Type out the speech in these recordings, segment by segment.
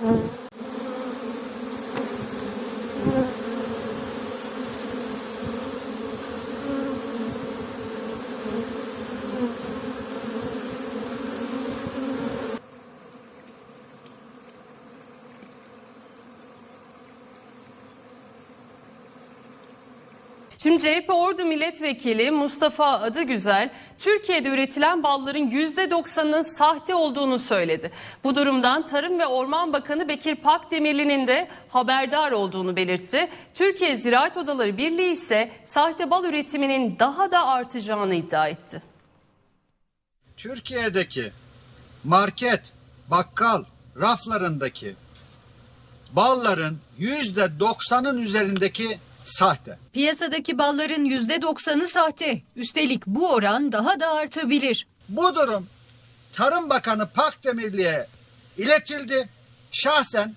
Mm-hmm. Şimdi CHP Ordu Milletvekili Mustafa Adıgüzel, Türkiye'de üretilen balların %90'ının sahte olduğunu söyledi. Bu durumdan Tarım ve Orman Bakanı Bekir Pakdemirli'nin de haberdar olduğunu belirtti. Türkiye Ziraat Odaları Birliği ise sahte bal üretiminin daha da artacağını iddia etti. Türkiye'deki market, bakkal raflarındaki balların yüzde doksanın üzerindeki sahte. Piyasadaki balların %90'ı sahte. Üstelik bu oran daha da artabilir. Bu durum Tarım Bakanı Pakdemirli'ye iletildi. Şahsen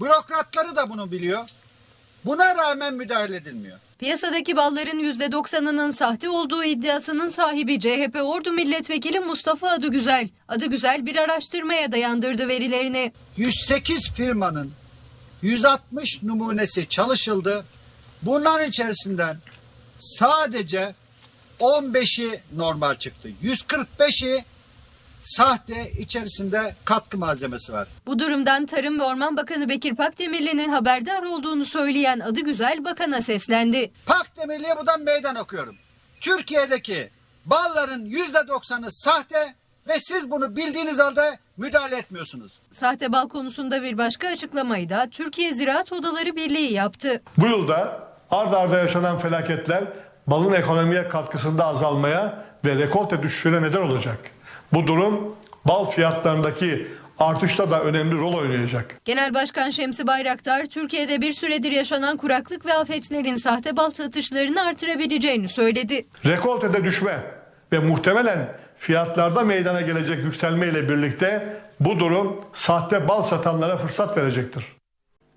bürokratları da bunu biliyor. Buna rağmen müdahale edilmiyor. Piyasadaki balların %90'ının sahte olduğu iddiasının sahibi CHP Ordu Milletvekili Mustafa Adıgüzel. Adıgüzel bir araştırmaya dayandırdı verilerini. 108 firmanın 160 numunesi çalışıldı. Bunların içerisinden sadece 15'i normal çıktı. 145'i sahte içerisinde katkı malzemesi var. Bu durumdan Tarım ve Orman Bakanı Bekir Pakdemirli'nin haberdar olduğunu söyleyen Adıgüzel bakana seslendi. Pakdemirli'ye buradan meydan okuyorum. Türkiye'deki balların %90'ı sahte ve siz bunu bildiğiniz halde müdahale etmiyorsunuz. Sahte bal konusunda bir başka açıklamayı da Türkiye Ziraat Odaları Birliği yaptı. Bu yılda ard arda yaşanan felaketler balın ekonomiye katkısında azalmaya ve rekolte düşüşüne neden olacak. Bu durum bal fiyatlarındaki artışta da önemli rol oynayacak. Genel Başkan Şemsi Bayraktar, Türkiye'de bir süredir yaşanan kuraklık ve afetlerin sahte bal satışlarını artırabileceğini söyledi. Rekoltede düşme ve muhtemelen fiyatlarda meydana gelecek yükselme ile birlikte bu durum sahte bal satanlara fırsat verecektir.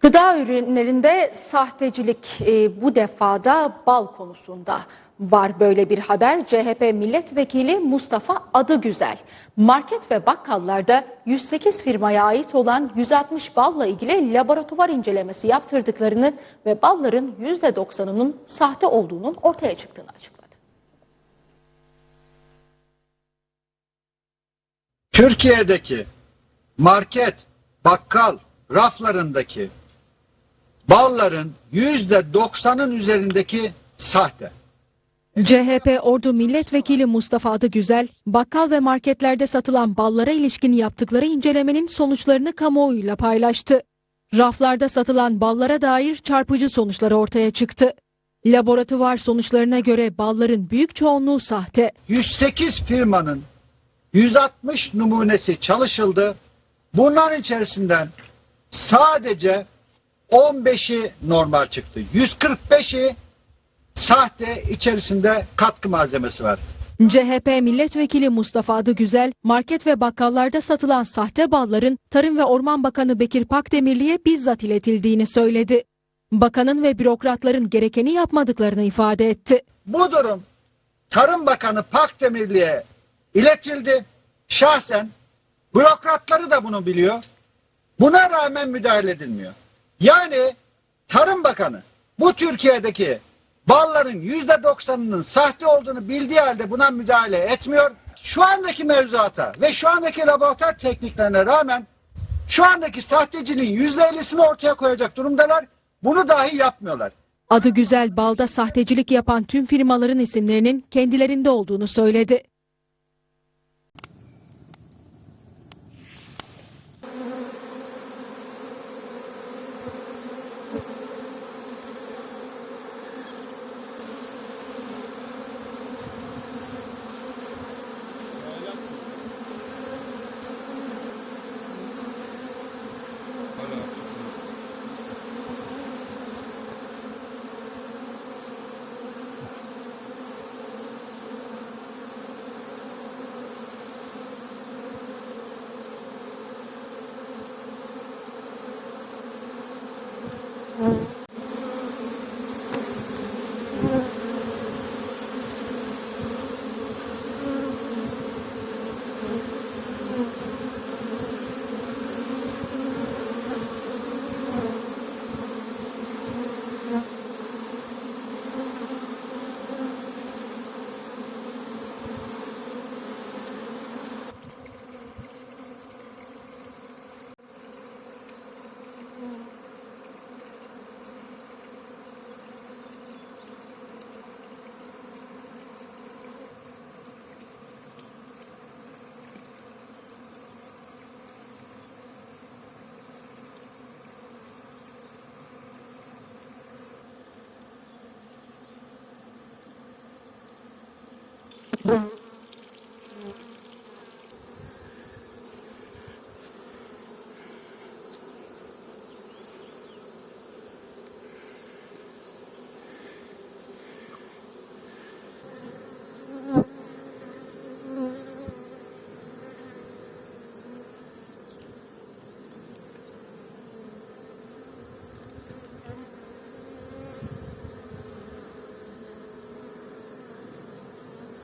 Gıda ürünlerinde sahtecilik e, bu defada bal konusunda var böyle bir haber. CHP milletvekili Mustafa Adıgüzel market ve bakkallarda 108 firmaya ait olan 160 balla ilgili laboratuvar incelemesi yaptırdıklarını ve balların %90'ının sahte olduğunun ortaya çıktığını açıkladı. Türkiye'deki market, bakkal raflarındaki balların %90'ın üzerindeki sahte. CHP Ordu Milletvekili Mustafa Adıgüzel, bakkal ve marketlerde satılan ballara ilişkin yaptıkları incelemenin sonuçlarını kamuoyuyla paylaştı. Raflarda satılan ballara dair çarpıcı sonuçlar ortaya çıktı. Laboratuvar sonuçlarına göre balların büyük çoğunluğu sahte. 108 firmanın 160 numunesi çalışıldı. Bunların içerisinden sadece 15'i normal çıktı. 145'i sahte içerisinde katkı malzemesi var. CHP milletvekili Mustafa Adıgüzel, market ve bakkallarda satılan sahte balların Tarım ve Orman Bakanı Bekir Pakdemirli'ye bizzat iletildiğini söyledi. Bakanın ve bürokratların gerekeni yapmadıklarını ifade etti. Bu durum Tarım Bakanı Pakdemirli'ye iletildi. Şahsen bürokratları da bunu biliyor. Buna rağmen müdahale edilmiyor. Yani Tarım Bakanı bu Türkiye'deki balların yüzde doksanının sahte olduğunu bildiği halde buna müdahale etmiyor. Şu andaki mevzuata ve şu andaki laboratuvar tekniklerine rağmen şu andaki sahteciliğin yüzde ellisini ortaya koyacak durumdalar. Bunu dahi yapmıyorlar. Adıgüzel balda sahtecilik yapan tüm firmaların isimlerinin kendilerinde olduğunu söyledi.